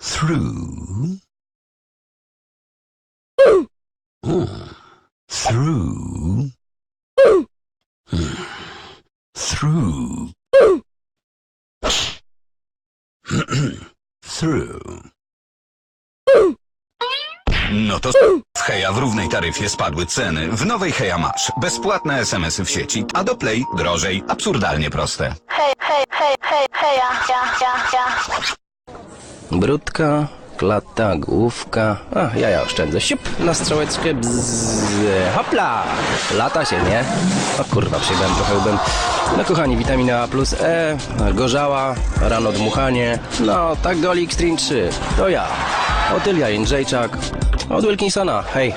through, through, through, through. No to w Heja w równej taryfie spadły ceny. W nowej Heja masz bezpłatne SMS-y w sieci, a do Play drożej, absurdalnie proste. Hej, hej, hej, hej, heja, ja, ja, ja. Brudka, klata, główka. A, ja ja oszczędzę. Siup, na strzałeczkę, bzz, hopla! Lata się, nie? O kurwa, przyjechałem trochę łbem. No kochani, witamina A plus E, gorzała, rano dmuchanie. No, tak goli Xtreme 3. To ja, Otylia Jędrzejczak, od Wilkinsona. Hej.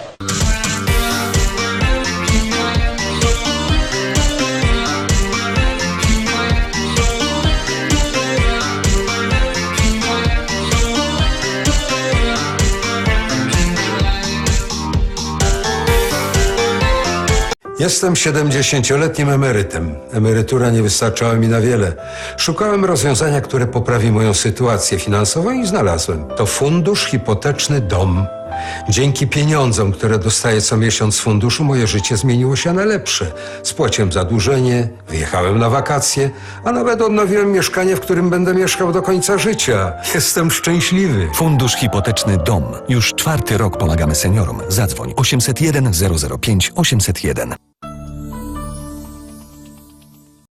Jestem 70-letnim emerytem. Emerytura nie wystarczała mi na wiele. Szukałem rozwiązania, które poprawi moją sytuację finansową i znalazłem. To fundusz hipoteczny dom. Dzięki pieniądzom, które dostaję co miesiąc z funduszu, moje życie zmieniło się na lepsze. Spłaciłem zadłużenie, wyjechałem na wakacje, a nawet odnowiłem mieszkanie, w którym będę mieszkał do końca życia. Jestem szczęśliwy. Fundusz Hipoteczny Dom. Już czwarty rok pomagamy seniorom. Zadzwoń 801 005 801.